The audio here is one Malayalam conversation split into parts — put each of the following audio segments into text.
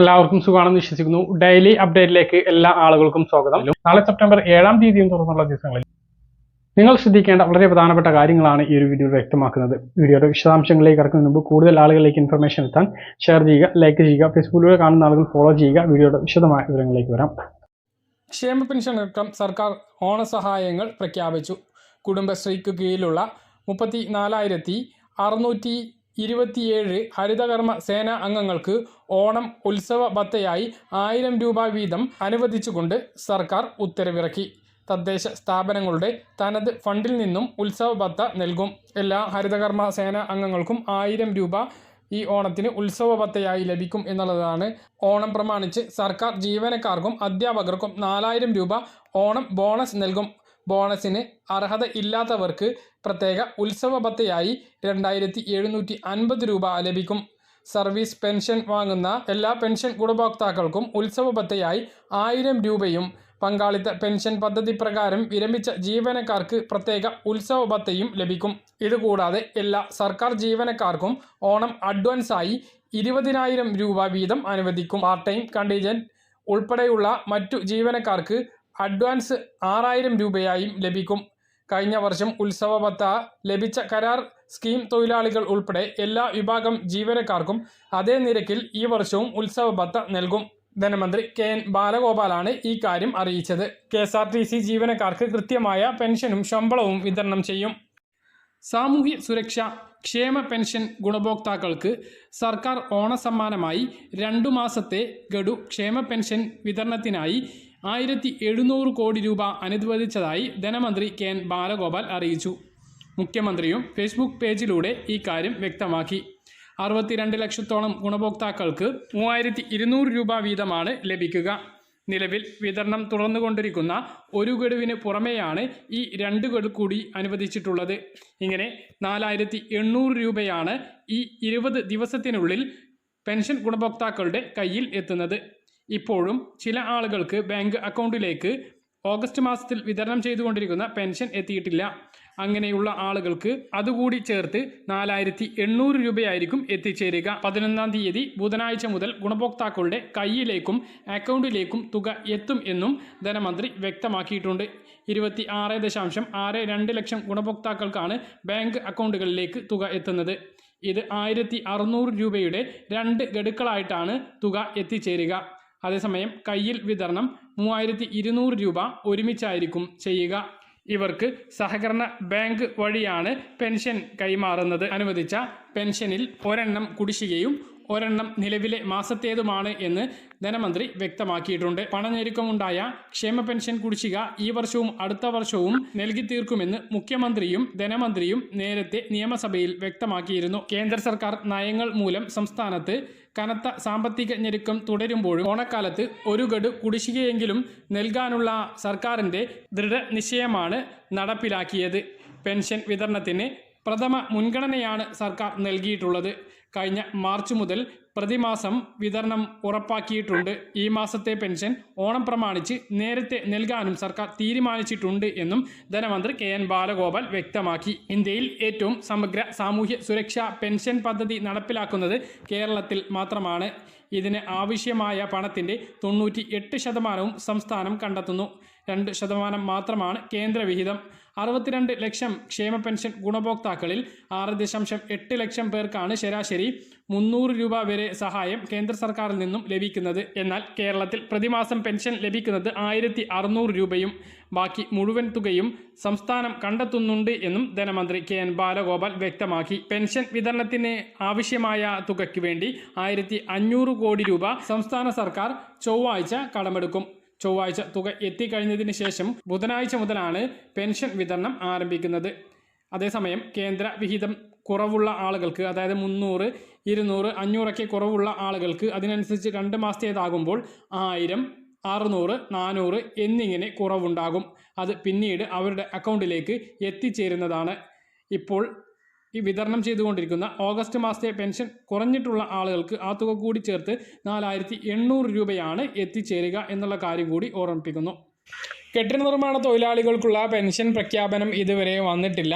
എല്ലാവർക്കും സുഖമാണെന്ന് വിശ്വസിക്കുന്നു. ഡെയിലി അപ്ഡേറ്റിലേക്ക് എല്ലാ ആളുകൾക്കും സ്വാഗതം. നാളെ സെപ്റ്റംബർ ഏഴാം തീയതിയും തുറന്നുള്ള ദിവസങ്ങളിൽ നിങ്ങൾ ശ്രദ്ധിക്കേണ്ട വളരെ പ്രധാനപ്പെട്ട കാര്യങ്ങളാണ് ഈ ഒരു വീഡിയോ വ്യക്തമാക്കുന്നത്. വീഡിയോയുടെ വിശദാംശങ്ങളിലേക്ക് കടക്കുന്നതിന് മുമ്പ് കൂടുതൽ ആളുകളിലേക്ക് ഇൻഫർമേഷൻ എത്താൻ ഷെയർ ചെയ്യുക ലൈക്ക് ചെയ്യുക ഫേസ്ബുക്കിലൂടെ കാണുന്ന ആളുകൾ ഫോളോ ചെയ്യുക വീഡിയോയുടെ വിശദമായ വിവരങ്ങളിലേക്ക് വരാം. ക്ഷേമ പെൻഷൻ അടക്കം സർക്കാർ ഓണസഹായങ്ങൾ പ്രഖ്യാപിച്ചു. കുടുംബശ്രീക്ക് കീഴിലുള്ള മുപ്പത്തി നാലായിരത്തി അറുന്നൂറ്റി ഇരുപത്തിയേഴ് ഹരിതകർമ്മ സേനാ അംഗങ്ങൾക്ക് ഓണം ഉത്സവ ഭത്തയായി ആയിരം രൂപ വീതം അനുവദിച്ചുകൊണ്ട് സർക്കാർ ഉത്തരവിറക്കി. തദ്ദേശ സ്ഥാപനങ്ങളുടെ തനത് ഫണ്ടിൽ നിന്നും ഉത്സവ ഭത്ത നൽകും. എല്ലാ ഹരിതകർമ്മ സേനാ അംഗങ്ങൾക്കും ആയിരം രൂപ ഈ ഓണത്തിന് ഉത്സവ ഭത്തയായി ലഭിക്കും എന്നുള്ളതാണ് ഓണം പ്രമാണിച്ച് സർക്കാർ ജീവനക്കാർക്കും അധ്യാപകർക്കും നാലായിരം രൂപ ഓണം ബോണസ് നൽകും. ബോണസിന് അർഹത ഇല്ലാത്തവർക്ക് പ്രത്യേക ഉത്സവ ഭത്തയായി രണ്ടായിരത്തി എഴുന്നൂറ്റി അൻപത് രൂപ ലഭിക്കും. സർവീസ് പെൻഷൻ വാങ്ങുന്ന എല്ലാ പെൻഷൻ ഗുണഭോക്താക്കൾക്കും ഉത്സവ ഭത്തയായി ആയിരം രൂപയും പങ്കാളിത്ത പെൻഷൻ പദ്ധതി പ്രകാരം വിരമിച്ച ജീവനക്കാർക്ക് പ്രത്യേക ഉത്സവ ഭത്തയും ലഭിക്കും. ഇതുകൂടാതെ എല്ലാ സർക്കാർ ജീവനക്കാർക്കും ഓണം അഡ്വാൻസായി ഇരുപതിനായിരം രൂപ വീതം അനുവദിക്കും. പാർട്ട് ടൈം കണ്ടീജന്റ് ഉൾപ്പെടെയുള്ള മറ്റു ജീവനക്കാർക്ക് അഡ്വാൻസ് ആറായിരം രൂപയായും ലഭിക്കും. കഴിഞ്ഞ വർഷം ഉത്സവ ഭത്ത ലഭിച്ച കരാർ സ്കീം തൊഴിലാളികൾ ഉൾപ്പെടെ എല്ലാ വിഭാഗം ജീവനക്കാർക്കും അതേ നിരക്കിൽ ഈ വർഷവും ഉത്സവ ഭത്ത നൽകും. ധനമന്ത്രി കെ എൻ ബാലഗോപാലാണ് ഈ കാര്യം അറിയിച്ചത്. K S R T C ജീവനക്കാർക്ക് കൃത്യമായ പെൻഷനും ശമ്പളവും വിതരണം ചെയ്യും. സാമൂഹ്യ സുരക്ഷ ക്ഷേമ പെൻഷൻ ഗുണഭോക്താക്കൾക്ക് സർക്കാർ ഓണസമ്മാനമായി രണ്ടു മാസത്തെ ഗഡു ക്ഷേമ പെൻഷൻ വിതരണത്തിനായി ആയിരത്തി എഴുന്നൂറ് കോടി രൂപ അനുവദിച്ചതായി ധനമന്ത്രി കെ എൻ ബാലഗോപാൽ അറിയിച്ചു. മുഖ്യമന്ത്രിയും ഫേസ്ബുക്ക് പേജിലൂടെ ഈ കാര്യം വ്യക്തമാക്കി. അറുപത്തിരണ്ട് ലക്ഷത്തോളം ഗുണഭോക്താക്കൾക്ക് മൂവായിരത്തി ഇരുന്നൂറ് രൂപ വീതമാണ് ലഭിക്കുക. നിലവിൽ വിതരണം തുടർന്നുകൊണ്ടിരിക്കുന്ന ഒരു ഗഡുവിന് പുറമെയാണ് ഈ രണ്ട് ഗഡു കൂടി അനുവദിച്ചിട്ടുള്ളത്. ഇങ്ങനെ നാലായിരത്തി എണ്ണൂറ് രൂപയാണ് ഈ ഇരുപത് ദിവസത്തിനുള്ളിൽ പെൻഷൻ ഗുണഭോക്താക്കളുടെ കയ്യിൽ എത്തുന്നത്. ഇപ്പോഴും ചില ആളുകൾക്ക് ബാങ്ക് അക്കൗണ്ടിലേക്ക് ഓഗസ്റ്റ് മാസത്തിൽ വിതരണം ചെയ്തുകൊണ്ടിരിക്കുന്ന പെൻഷൻ എത്തിയിട്ടില്ല. അങ്ങനെയുള്ള ആളുകൾക്ക് അതുകൂടി ചേർത്ത് നാലായിരത്തി എണ്ണൂറ് രൂപയായിരിക്കും എത്തിച്ചേരുക. പതിനൊന്നാം തീയതി ബുധനാഴ്ച മുതൽ ഗുണഭോക്താക്കളുടെ കയ്യിലേക്കും അക്കൗണ്ടിലേക്കും തുക എത്തും എന്നും ധനമന്ത്രി വ്യക്തമാക്കിയിട്ടുണ്ട്. ഇരുപത്തി ആറ് ദശാംശം ആറ് രണ്ട് ലക്ഷം ഗുണഭോക്താക്കൾക്കാണ് ബാങ്ക് അക്കൗണ്ടുകളിലേക്ക് തുക എത്തുന്നത്. ഇത് ആയിരത്തി അറുന്നൂറ് രൂപയുടെ രണ്ട് ഗഡുക്കളായിട്ടാണ് തുക എത്തിച്ചേരുക. അതേസമയം കയ്യിൽ വിതരണം മൂവായിരത്തി ഇരുന്നൂറ് രൂപ ഒരുമിച്ചായിരിക്കും ചെയ്യുക. ഇവർക്ക് സഹകരണ ബാങ്ക് വഴിയാണ് പെൻഷൻ കൈമാറുന്നത്. അനുവദിച്ച പെൻഷനിൽ ഒരെണ്ണം കുടിശ്ശികയും ഒരെണ്ണം നിലവിലെ മാസത്തേതുമാണ് എന്ന് ധനമന്ത്രി വ്യക്തമാക്കിയിട്ടുണ്ട്. പണഞ്ഞെരുക്കമുണ്ടായ ക്ഷേമ പെൻഷൻ കുടിശ്ശിക ഈ വർഷവും അടുത്ത വർഷവും നൽകി തീർക്കുമെന്ന് മുഖ്യമന്ത്രിയും ധനമന്ത്രിയും നേരത്തെ നിയമസഭയിൽ വ്യക്തമാക്കിയിരുന്നു. കേന്ദ്ര സർക്കാർ നയങ്ങൾ മൂലം സംസ്ഥാനത്ത് കനത്ത സാമ്പത്തിക ഞെരുക്കം തുടരുമ്പോഴും ഓണക്കാലത്ത് ഒരു ഗഡു കുടിശ്ശികയെങ്കിലും നൽകാനുള്ള സർക്കാരിന്റെ ദൃഢനിശ്ചയമാണ് നടപ്പിലാക്കിയത്. പെൻഷൻ വിതരണത്തിന് പ്രഥമ മുൻഗണനയാണ് സർക്കാർ നൽകിയിട്ടുള്ളത്. കഴിഞ്ഞ മാർച്ച് മുതൽ പ്രതിമാസം വിതരണം ഉറപ്പാക്കിയിട്ടുണ്ട്. ഈ മാസത്തെ പെൻഷൻ ഓണം പ്രമാണിച്ച് നേരത്തെ നൽകാനും സർക്കാർ തീരുമാനിച്ചിട്ടുണ്ട് എന്നും ധനമന്ത്രി കെ എൻ ബാലഗോപാൽ വ്യക്തമാക്കി. ഇന്ത്യയിൽ ഏറ്റവും സമഗ്ര സാമൂഹ്യ സുരക്ഷാ പെൻഷൻ പദ്ധതി നടപ്പിലാക്കുന്നത് കേരളത്തിൽ മാത്രമാണ്. ഇതിന് ആവശ്യമായ പണത്തിന്റെ തൊണ്ണൂറ്റി എട്ട് ശതമാനവും സംസ്ഥാനം കണ്ടെത്തുന്നു. രണ്ട് ശതമാനം മാത്രമാണ് കേന്ദ്രവിഹിതം. അറുപത്തിരണ്ട് ലക്ഷം ക്ഷേമ പെൻഷൻ ഗുണഭോക്താക്കളിൽ ആറ് ദശാംശം എട്ട് ലക്ഷം പേർക്കാണ് ശരാശരി മുന്നൂറ് രൂപ വരെ സഹായം കേന്ദ്ര സർക്കാരിൽ നിന്നും ലഭിക്കുന്നത്. എന്നാൽ കേരളത്തിൽ പ്രതിമാസം പെൻഷൻ ലഭിക്കുന്നത് ആയിരത്തി രൂപയും ബാക്കി മുഴുവൻ തുകയും സംസ്ഥാനം കണ്ടെത്തുന്നുണ്ട് എന്നും ധനമന്ത്രി കെ എൻ ബാലഗോപാൽ വ്യക്തമാക്കി. പെൻഷൻ വിതരണത്തിന് ആവശ്യമായ തുകയ്ക്ക് വേണ്ടി ആയിരത്തി കോടി രൂപ സംസ്ഥാന സർക്കാർ ചൊവ്വാഴ്ച കടമെടുക്കും. ചൊവ്വാഴ്ച തുക എത്തിക്കഴിഞ്ഞതിന് ശേഷം ബുധനാഴ്ച മുതലാണ് പെൻഷൻ വിതരണം ആരംഭിക്കുന്നത്. അതേസമയം കേന്ദ്ര വിഹിതം കുറവുള്ള ആളുകൾക്ക് അതായത് മുന്നൂറ് ഇരുന്നൂറ് അഞ്ഞൂറൊക്കെ കുറവുള്ള ആളുകൾക്ക് അതിനനുസരിച്ച് രണ്ട് മാസത്തേതാകുമ്പോൾ ആയിരം അറുന്നൂറ് നാനൂറ് എന്നിങ്ങനെ കുറവുണ്ടാകും. അത് പിന്നീട് അവരുടെ അക്കൗണ്ടിലേക്ക് എത്തിച്ചേരുന്നതാണ്. ഇപ്പോൾ ഈ വിതരണം ചെയ്തുകൊണ്ടിരിക്കുന്ന ഓഗസ്റ്റ് മാസത്തെ പെൻഷൻ കുറഞ്ഞിട്ടുള്ള ആളുകൾക്ക് ആ തുക കൂടി ചേർത്ത് നാലായിരത്തി എണ്ണൂറ് രൂപയാണ് എത്തിച്ചേരുക എന്നുള്ള കാര്യം കൂടി ഓർമ്മിപ്പിക്കുന്നു. കെട്ടിട നിർമ്മാണ തൊഴിലാളികൾക്കുള്ള പെൻഷൻ പ്രഖ്യാപനം ഇതുവരെ വന്നിട്ടില്ല.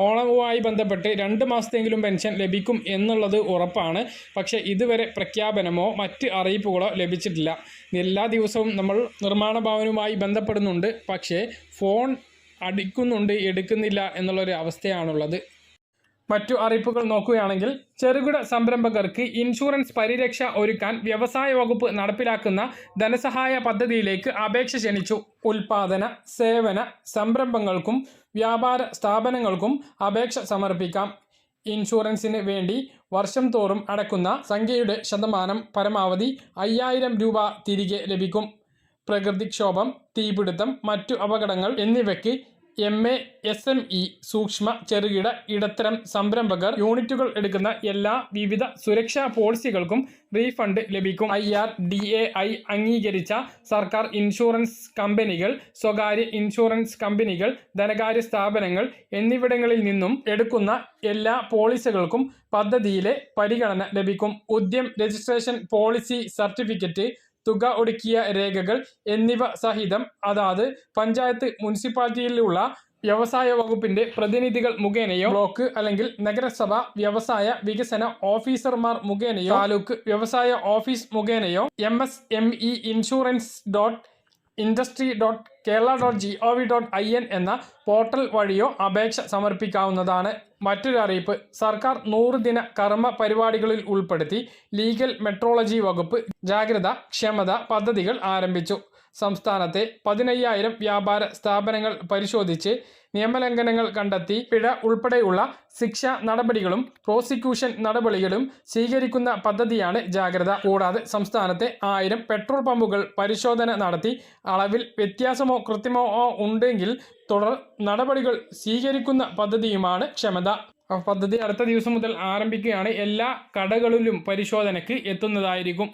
ഓണവുമായി ബന്ധപ്പെട്ട് രണ്ട് മാസത്തെങ്കിലും പെൻഷൻ ലഭിക്കും എന്നുള്ളത് ഉറപ്പാണ്. പക്ഷേ ഇതുവരെ പ്രഖ്യാപനമോ മറ്റ് അറിയിപ്പുകളോ ലഭിച്ചിട്ടില്ല. എല്ലാ ദിവസവും നമ്മൾ നിർമ്മാണ ഭവനുമായി ബന്ധപ്പെടുന്നുണ്ട്. പക്ഷേ ഫോൺ അടിക്കുന്നുണ്ട് എടുക്കുന്നില്ല എന്നുള്ളൊരു അവസ്ഥയാണുള്ളത് മറ്റു അറിയിപ്പുകൾ നോക്കുകയാണെങ്കിൽ ചെറുകിട സംരംഭകർക്ക് ഇൻഷുറൻസ് പരിരക്ഷ ഒരുക്കാൻ വ്യവസായ വകുപ്പ് നടപ്പിലാക്കുന്ന ധനസഹായ പദ്ധതിയിലേക്ക് അപേക്ഷ ക്ഷണിച്ചു. ഉൽപാദന സേവന സംരംഭങ്ങൾക്കും വ്യാപാര സ്ഥാപനങ്ങൾക്കും അപേക്ഷ സമർപ്പിക്കാം. ഇൻഷുറൻസിന് വേണ്ടി വർഷം തോറും അടക്കുന്ന സംഖ്യയുടെ ശതമാനം പരമാവധി അയ്യായിരം രൂപ തിരികെ ലഭിക്കും. പ്രകൃതിക്ഷോഭം തീപിടുത്തം മറ്റു അപകടങ്ങൾ എന്നിവയ്ക്ക് M A S M E സൂക്ഷ്മ ചെറുകിട ഇടത്തരം സംരംഭകർ യൂണിറ്റുകൾ എടുക്കുന്ന എല്ലാ വിവിധ സുരക്ഷാ പോളിസികൾക്കും റീഫണ്ട് ലഭിക്കും. I R D A I അംഗീകരിച്ച സർക്കാർ ഇൻഷുറൻസ് കമ്പനികൾ സ്വകാര്യ ഇൻഷുറൻസ് കമ്പനികൾ ധനകാര്യ സ്ഥാപനങ്ങൾ എന്നിവിടങ്ങളിൽ നിന്നും എടുക്കുന്ന എല്ലാ പോളിസികൾക്കും പദ്ധതിയിലെ പരിഗണന ലഭിക്കും. ഉദ്യം രജിസ്ട്രേഷൻ പോളിസി സർട്ടിഫിക്കറ്റ് തുക ഒടുക്കിയ രേഖകൾ എന്നിവ സഹിതം അതാത് പഞ്ചായത്ത് മുനിസിപ്പാലിറ്റിയിലുള്ള വ്യവസായ വകുപ്പിന്റെ പ്രതിനിധികൾ മുഖേനയോ ബ്ലോക്ക് അല്ലെങ്കിൽ നഗരസഭ വ്യവസായ വികസന ഓഫീസർമാർ മുഖേനയോ താലൂക്ക് വ്യവസായ office മുഖേനയോ MSME insurance dot industry dot Kerala dot G O V dot I N എന്ന പോർട്ടൽ വഴിയോ അപേക്ഷ സമർപ്പിക്കാവുന്നതാണ്. മറ്റൊരു അറിയിപ്പ് സർക്കാർ നൂറ് ദിന കർമ്മ പരിപാടികളിൽ ഉൾപ്പെടുത്തി ലീഗൽ മെട്രോളജി വകുപ്പ് ജാഗ്രത ക്ഷമത പദ്ധതികൾ ആരംഭിച്ചു. സംസ്ഥാനത്തെ പതിനയ്യായിരം വ്യാപാര സ്ഥാപനങ്ങൾ പരിശോധിച്ച് നിയമലംഘനങ്ങൾ കണ്ടെത്തി പിഴ ഉൾപ്പെടെയുള്ള ശിക്ഷാ നടപടികളും പ്രോസിക്യൂഷൻ നടപടികളും സ്വീകരിക്കുന്ന പദ്ധതിയാണ് ജാഗ്രത. കൂടാതെ സംസ്ഥാനത്തെ ആയിരം പെട്രോൾ പമ്പുകൾ പരിശോധന നടത്തി അളവിൽ വ്യത്യാസമോ കൃത്യമോ ഉണ്ടെങ്കിൽ തുടർ നടപടികൾ സ്വീകരിക്കുന്ന പദ്ധതിയുമാണ് ക്ഷമത. പദ്ധതി അടുത്ത ദിവസം മുതൽ ആരംഭിക്കുകയാണ്. എല്ലാ കടകളിലും പരിശോധനയ്ക്ക് എത്തുന്നതായിരിക്കും.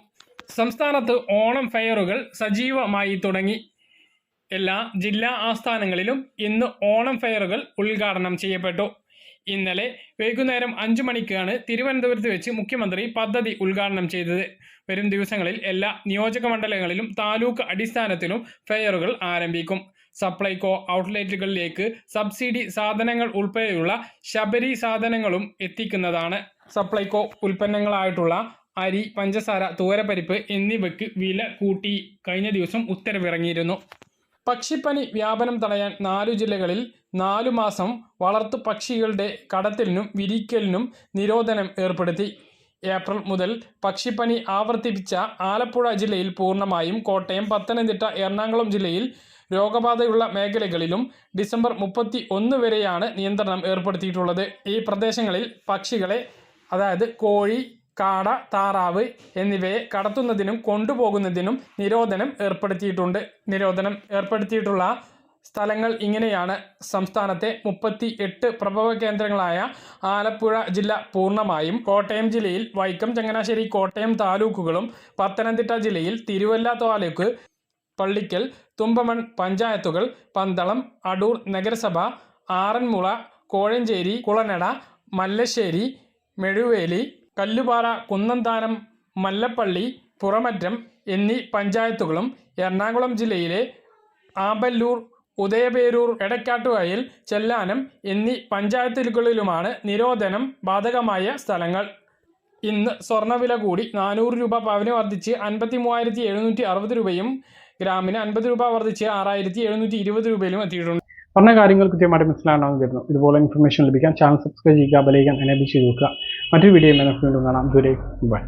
സംസ്ഥാനത്ത് ഓണം ഫെയറുകൾ സജീവമായി തുടങ്ങി. എല്ലാ ജില്ലാ ആസ്ഥാനങ്ങളിലും ഇന്ന് ഓണം ഫെയറുകൾ ഉദ്ഘാടനം ചെയ്യപ്പെട്ടു. ഇന്നലെ വൈകുന്നേരം അഞ്ചു മണിക്കാണ് തിരുവനന്തപുരത്ത് വെച്ച് മുഖ്യമന്ത്രി പദ്ധതി ഉദ്ഘാടനം ചെയ്തത്. വരും ദിവസങ്ങളിൽ എല്ലാ നിയോജക മണ്ഡലങ്ങളിലും താലൂക്ക് അടിസ്ഥാനത്തിലും ഫെയറുകൾ ആരംഭിക്കും. സപ്ലൈകോ ഔട്ട്ലെറ്റുകളിലേക്ക് സബ്സിഡി സാധനങ്ങൾ ഉൾപ്പെടെയുള്ള ശബരി സാധനങ്ങളും എത്തിക്കുന്നതാണ്. സപ്ലൈകോ ഉൽപ്പന്നങ്ങളായിട്ടുള്ള അരി പഞ്ചസാര തൂരപ്പരിപ്പ് എന്നിവയ്ക്ക് വില കൂട്ടി. കഴിഞ്ഞ ദിവസം ഉത്തരവിറങ്ങിയിരുന്നു. പക്ഷിപ്പനി വ്യാപനം തടയാൻ നാലു ജില്ലകളിൽ നാലു മാസം വളർത്തു പക്ഷികളുടെ കടത്തലിനും വിരിക്കലിനും നിരോധനം ഏർപ്പെടുത്തി. ഏപ്രിൽ മുതൽ പക്ഷിപ്പനി ആവർത്തിപ്പിച്ച ആലപ്പുഴ ജില്ലയിൽ പൂർണമായും കോട്ടയം പത്തനംതിട്ട എറണാകുളം ജില്ലയിൽ രോഗബാധയുള്ള മേഖലകളിലും ഡിസംബർ മുപ്പത്തി ഒന്ന് വരെയാണ് നിയന്ത്രണം ഏർപ്പെടുത്തിയിട്ടുള്ളത്. ഈ പ്രദേശങ്ങളിൽ പക്ഷികളെ അതായത് കോഴി കാട താറാവ് എന്നിവയെ കടത്തുന്നതിനും കൊണ്ടുപോകുന്നതിനും നിരോധനം ഏർപ്പെടുത്തിയിട്ടുണ്ട്. നിരോധനം ഏർപ്പെടുത്തിയിട്ടുള്ള സ്ഥലങ്ങൾ ഇങ്ങനെയാണ്. സംസ്ഥാനത്തെ മുപ്പത്തി എട്ട് പ്രഭവ കേന്ദ്രങ്ങളായ ആലപ്പുഴ ജില്ല പൂർണമായും കോട്ടയം ജില്ലയിൽ വൈക്കം ചങ്ങനാശ്ശേരി കോട്ടയം താലൂക്കുകളും പത്തനംതിട്ട ജില്ലയിൽ തിരുവല്ല താലൂക്ക് പള്ളിക്കൽ തുമ്പമൺ പഞ്ചായത്തുകൾ പന്തളം അടൂർ നഗരസഭ ആറന്മുള കോഴഞ്ചേരി കുളനട മല്ലശ്ശേരി മെഴുവേലി കല്ലുപാറ കുന്നന്താനം മല്ലപ്പള്ളി പുറമറ്റം എന്നീ പഞ്ചായത്തുകളും എറണാകുളം ജില്ലയിലെ ആമ്പല്ലൂർ ഉദയപേരൂർ എടക്കാട്ടുവയൽ ചെല്ലാനം എന്നീ പഞ്ചായത്തുകളിലുമാണ് നിരോധനം ബാധകമായ സ്ഥലങ്ങൾ. ഇന്ന് സ്വർണവില കൂടി നാനൂറ് രൂപ പവന് വർദ്ധിച്ച് അൻപത്തി മൂവായിരത്തി എഴുന്നൂറ്റി അറുപത് രൂപയും ഗ്രാമിന് അൻപത് രൂപ വർദ്ധിച്ച് ആറായിരത്തി എഴുന്നൂറ്റി ഇരുപത് രൂപയിലും എത്തിയിട്ടുണ്ട്. പറഞ്ഞ കാര്യങ്ങൾ കൃത്യമായിട്ട് മനസ്സിലാണെന്ന് കരുതുന്നു. ഇതുപോലെ ഇൻഫർമേഷൻ ലഭിക്കാൻ ചാനൽ സബ്സ്ക്രൈബ് ചെയ്യുക ബലയിക്കാൻ എനേബിൾ ചെയ്ത് നോക്കുക മറ്റൊരു വീഡിയോ വീണ്ടും കാണാം. ദൂരെ ബൈ.